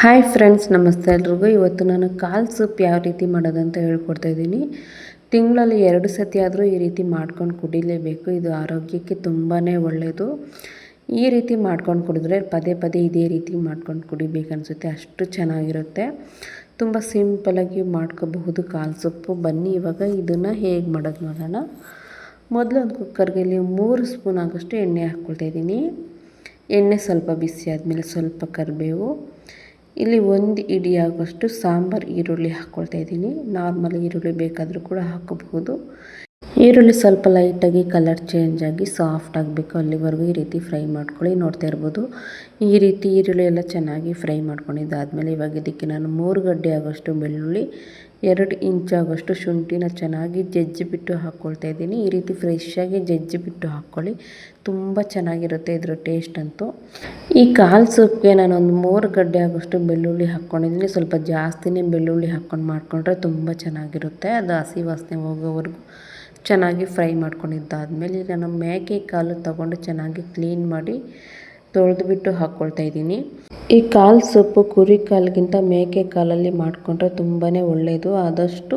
Hi friends ನಮಸ್ತೆ ಎಲ್ರಿಗೂ. ಇವತ್ತು ನಾನು ಕಾಲ್ ಸೂಪ್ ಯಾವ ರೀತಿ ಮಾಡೋದಂತ ಹೇಳ್ಕೊಡ್ತಾ ಇದ್ದೀನಿ. ತಿಂಗಳಲ್ಲಿ ಎರಡು ಸತಿ ಆದರೂ ಈ ರೀತಿ ಮಾಡ್ಕೊಂಡು ಕುಡಿಲೇಬೇಕು. ಇದು ಆರೋಗ್ಯಕ್ಕೆ ತುಂಬಾ ಒಳ್ಳೆಯದು ಈ ರೀತಿ ಮಾಡ್ಕೊಂಡು ಕುಡಿದ್ರೆ ಪದೇ ಪದೇ ಇದೇ ರೀತಿ ಮಾಡ್ಕೊಂಡು ಕುಡಿಬೇಕನ್ಸುತ್ತೆ ಅಷ್ಟು ಚೆನ್ನಾಗಿರುತ್ತೆ. ತುಂಬ ಸಿಂಪಲಾಗಿ ಮಾಡ್ಕೋಬಹುದು ಕಾಲು ಸೊಪ್ಪು. ಬನ್ನಿ, ಇವಾಗ ಇದನ್ನು ಹೇಗೆ ಮಾಡೋದು ನೋಡೋಣ. ಮೊದಲು ಒಂದು ಕುಕ್ಕರ್ಗೆ ಇಲ್ಲಿ ಮೂರು ಸ್ಪೂನ್ ಆಗೋಷ್ಟು ಎಣ್ಣೆ ಹಾಕ್ಕೊಳ್ತಾ ಇದ್ದೀನಿ. ಎಣ್ಣೆ ಸ್ವಲ್ಪ ಬಿಸಿ ಆದಮೇಲೆ ಸ್ವಲ್ಪ ಕರಿಬೇವು. ಇಲ್ಲಿ ಒಂದು ಇಡಿ ಆಗುವಷ್ಟು ಸಾಂಬಾರು, ಈರುಳ್ಳಿ ಹಾಕ್ಕೊಳ್ತಾ ಇದ್ದೀನಿ. ನಾರ್ಮಲ್ ಈರುಳ್ಳಿ ಬೇಕಾದರೂ ಕೂಡ ಹಾಕೋಬಹುದು. ಈರುಳ್ಳಿ ಸ್ವಲ್ಪ ಲೈಟಾಗಿ ಕಲರ್ ಚೇಂಜ್ ಆಗಿ ಸಾಫ್ಟ್ ಆಗಬೇಕು. ಅಲ್ಲಿವರೆಗೂ ಈ ರೀತಿ ಫ್ರೈ ಮಾಡ್ಕೊಳ್ಳಿ, ನೋಡ್ತಾ ಇರ್ಬೋದು. ಈ ರೀತಿ ಈರುಳ್ಳಿ ಎಲ್ಲ ಚೆನ್ನಾಗಿ ಫ್ರೈ ಮಾಡ್ಕೊಂಡಿದ್ದಾದಮೇಲೆ ಇವಾಗ ಇದಕ್ಕೆ ನಾನು ಮೂರು ಗಡ್ಡೆ ಆಗೋಷ್ಟು ಬೆಳ್ಳುಳ್ಳಿ ಎರಡು ಇಂಚ್ ಆಗೋಷ್ಟು ಶುಂಠಿನ ಚೆನ್ನಾಗಿ ಜಜ್ಜಿ ಬಿಟ್ಟು ಹಾಕ್ಕೊಳ್ತಾ ಇದ್ದೀನಿ. ಈ ರೀತಿ ಫ್ರೆಶ್ಶಾಗಿ ಜಜ್ಜಿ ಬಿಟ್ಟು ಹಾಕ್ಕೊಳ್ಳಿ ತುಂಬ ಚೆನ್ನಾಗಿರುತ್ತೆ ಇದರ ಟೇಸ್ಟ್ ಅಂತೂ. ಈ ಕಾಲು ಸೊಪ್ಪಿಗೆ ನಾನು ಒಂದು ಮೂರು ಗಡ್ಡೆ ಆಗೋಷ್ಟು ಬೆಳ್ಳುಳ್ಳಿ ಹಾಕ್ಕೊಂಡಿದ್ದೀನಿ ಸ್ವಲ್ಪ ಜಾಸ್ತಿನೇ ಬೆಳ್ಳುಳ್ಳಿ ಹಾಕ್ಕೊಂಡು ಮಾಡಿಕೊಂಡ್ರೆ ತುಂಬ ಚೆನ್ನಾಗಿರುತ್ತೆ. ಅದು ಹಸಿ ವಾಸನೆ ಹೋಗೋವರೆಗೂ ಚೆನ್ನಾಗಿ ಫ್ರೈ ಮಾಡ್ಕೊಂಡಿದ್ದಾದ್ಮೇಲೆ ಈಗ ನಾನು ಮೇಕೆ ಕಾಲು ತೊಗೊಂಡು ಚೆನ್ನಾಗಿ ಕ್ಲೀನ್ ಮಾಡಿ ತೊಳೆದ್ಬಿಟ್ಟು ಹಾಕ್ಕೊಳ್ತಾ ಇದ್ದೀನಿ. ಈ ಕಾಲು ಸೊಪ್ಪು ಕುರಿ ಕಾಲ್ಗಿಂತ ಮೇಕೆ ಕಾಲಲ್ಲಿ ಮಾಡಿಕೊಂಡ್ರೆ ತುಂಬಾ ಒಳ್ಳೆಯದು ಆದಷ್ಟು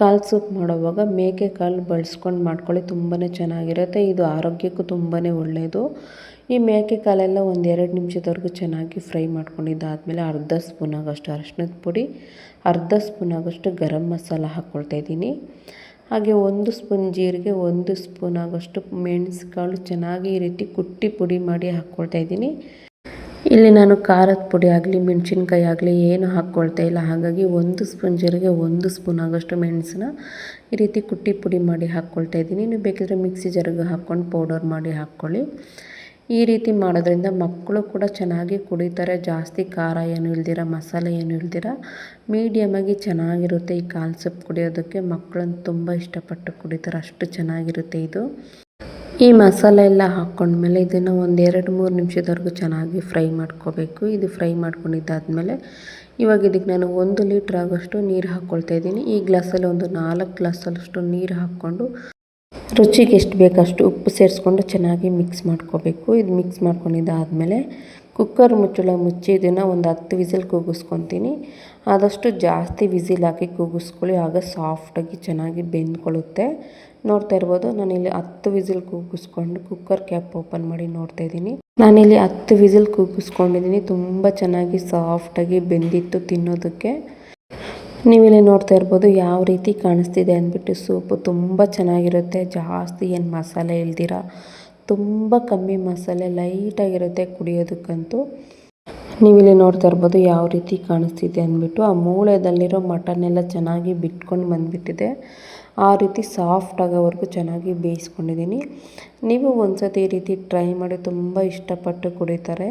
ಕಾಲು ಸೊಪ್ಪು ಮಾಡೋವಾಗ ಮೇಕೆ ಕಾಲು ಬಳಸ್ಕೊಂಡು ಮಾಡ್ಕೊಳ್ಳಿ ತುಂಬಾ ಚೆನ್ನಾಗಿರುತ್ತೆ. ಇದು ಆರೋಗ್ಯಕ್ಕೂ ತುಂಬಾ ಒಳ್ಳೆಯದು ಈ ಮೇಕೆ ಕಾಲೆಲ್ಲ ಒಂದು ಎರಡು ನಿಮಿಷದವರೆಗೂ ಚೆನ್ನಾಗಿ ಫ್ರೈ ಮಾಡ್ಕೊಂಡಿದ್ದಾದಮೇಲೆ ಅರ್ಧ ಸ್ಪೂನ್ ಅರಶಿನದ ಪುಡಿ, ಅರ್ಧ ಸ್ಪೂನ್ ಆಗೋಷ್ಟು ಗರಂ ಮಸಾಲ ಹಾಕ್ಕೊಳ್ತಾ ಇದ್ದೀನಿ. ಹಾಗೆ ಒಂದು ಸ್ಪೂನ್ ಜೀರಿಗೆ, ಒಂದು ಸ್ಪೂನ್ ಆಗೋಷ್ಟು ಮೆಣಸುಕಾಳು ಚೆನ್ನಾಗಿ ಈ ರೀತಿ ಕುಟ್ಟಿ ಪುಡಿ ಮಾಡಿ ಹಾಕ್ಕೊಳ್ತಾ ಇದ್ದೀನಿ. ಇಲ್ಲಿ ನಾನು ಖಾರದ ಪುಡಿ ಆಗಲಿ, ಮೆಣಸಿನ್ಕಾಯಿ ಆಗಲಿ ಏನು ಹಾಕ್ಕೊಳ್ತಾ ಇಲ್ಲ. ಹಾಗಾಗಿ ಒಂದು ಸ್ಪೂನ್ ಜೀರಿಗೆ, ಒಂದು ಸ್ಪೂನ್ ಆಗೋಷ್ಟು ಮೆಣಸನ್ನ ಈ ರೀತಿ ಕುಟ್ಟಿ ಪುಡಿ ಮಾಡಿ ಹಾಕ್ಕೊಳ್ತಾ ಇದ್ದೀನಿ. ನೀವು ಬೇಕಿದ್ರೆ ಮಿಕ್ಸಿ ಜರ್ಗೆ ಹಾಕ್ಕೊಂಡು ಪೌಡರ್ ಮಾಡಿ ಹಾಕ್ಕೊಳ್ಳಿ. ಈ ರೀತಿ ಮಾಡೋದ್ರಿಂದ ಮಕ್ಕಳು ಕೂಡ ಚೆನ್ನಾಗಿ ಕುಡಿತಾರೆ, ಜಾಸ್ತಿ ಖಾರ ಏನು ಇಲ್ದಿರ, ಮಸಾಲೆ ಏನು ಇಲ್ದಿರ ಮೀಡಿಯಮಾಗಿ ಚೆನ್ನಾಗಿರುತ್ತೆ ಈ ಕಾಲು ಸೊಪ್ಪು ಕುಡಿಯೋದಕ್ಕೆ. ಮಕ್ಕಳನ್ನು ತುಂಬ ಇಷ್ಟಪಟ್ಟು ಕುಡಿತಾರೆ, ಅಷ್ಟು ಚೆನ್ನಾಗಿರುತ್ತೆ ಇದು. ಈ ಮಸಾಲೆ ಎಲ್ಲ ಹಾಕ್ಕೊಂಡ್ಮೇಲೆ ಇದನ್ನು ಒಂದು ಎರಡು ಮೂರು ನಿಮಿಷದವರೆಗೂ ಚೆನ್ನಾಗಿ ಫ್ರೈ ಮಾಡ್ಕೋಬೇಕು. ಇದು ಫ್ರೈ ಮಾಡ್ಕೊಂಡಿದ್ದಾದಮೇಲೆ ಇವಾಗ ಇದಕ್ಕೆ ನಾನು ಒಂದು ಲೀಟ್ರ್ ಆಗೋಷ್ಟು ನೀರು ಹಾಕ್ಕೊಳ್ತಾ ಇದ್ದೀನಿ. ಈ ಗ್ಲಾಸಲ್ಲಿ ಒಂದು ನಾಲ್ಕು ಗ್ಲಾಸಲ್ಲಷ್ಟು ನೀರು ಹಾಕ್ಕೊಂಡು ರುಚಿಗೆ ಎಷ್ಟು ಬೇಕಷ್ಟು ಉಪ್ಪು ಸೇರಿಸ್ಕೊಂಡು ಚೆನ್ನಾಗಿ ಮಿಕ್ಸ್ ಮಾಡ್ಕೋಬೇಕು. ಇದು ಮಿಕ್ಸ್ ಮಾಡ್ಕೊಂಡಿದ್ದಾದಮೇಲೆ ಕುಕ್ಕರ್ ಮುಚ್ಚಳ ಮುಚ್ಚಿ ಇದನ್ನು ಒಂದು ಹತ್ತು ವಿಸಿಲ್ ಕೂಗಿಸ್ಕೊತೀನಿ. ಆದಷ್ಟು ಜಾಸ್ತಿ ವಿಸಿಲ್ ಹಾಕಿ ಕೂಗಿಸ್ಕೊಳ್ಳಿ. ಆಗ ಸಾಫ್ಟಾಗಿ ಚೆನ್ನಾಗಿ ಬೆಂದ್ಕೊಳ್ಳುತ್ತೆ. ನೋಡ್ತಾ ಇರ್ಬೋದು, ನಾನಿಲ್ಲಿ ಹತ್ತು ವಿಸಿಲ್ ಕೂಗಿಸ್ಕೊಂಡು ಕುಕ್ಕರ್ ಕ್ಯಾಪ್ ಓಪನ್ ಮಾಡಿ ನೋಡ್ತಾ ಇದ್ದೀನಿ. ನಾನಿಲ್ಲಿ ಹತ್ತು ವಿಸಿಲ್ ಕೂಗಿಸ್ಕೊಂಡಿದ್ದೀನಿ. ತುಂಬ ಚೆನ್ನಾಗಿ ಸಾಫ್ಟಾಗಿ ಬೆಂದಿತ್ತು ತಿನ್ನೋದಕ್ಕೆ. ನೀವಿಲ್ಲಿ ನೋಡ್ತಾ ಇರ್ಬೋದು ಯಾವ ರೀತಿ ಕಾಣಿಸ್ತಿದೆ ಅಂದ್ಬಿಟ್ಟು ಸೂಪು ತುಂಬ ಚೆನ್ನಾಗಿರುತ್ತೆ. ಜಾಸ್ತಿ ಏನು ಮಸಾಲೆ ಇಲ್ದಿರ. ತುಂಬ ಕಮ್ಮಿ ಮಸಾಲೆ ಲೈಟಾಗಿರುತ್ತೆ ಕುಡಿಯೋದಕ್ಕಂತೂ. ನೀವಿಲ್ಲಿ ನೋಡ್ತಾ ಇರ್ಬೋದು ಯಾವ ರೀತಿ ಕಾಣಿಸ್ತಿದೆ ಅಂದ್ಬಿಟ್ಟು ಆ ಮೂಳೆದಲ್ಲಿರೋ ಮಟನ್ ಚೆನ್ನಾಗಿ ಬಿಟ್ಕೊಂಡು ಬಂದುಬಿಟ್ಟಿದೆ. ಆ ರೀತಿ ಸಾಫ್ಟ್ ಆಗೋವರೆಗೂ ಚೆನ್ನಾಗಿ ಬೇಯಿಸ್ಕೊಂಡಿದ್ದೀನಿ. ನೀವು ಒಂದು ಸತಿ ಈ ರೀತಿ ಟ್ರೈ ಮಾಡಿ ತುಂಬ ಇಷ್ಟಪಟ್ಟು ಕುಡಿತಾರೆ.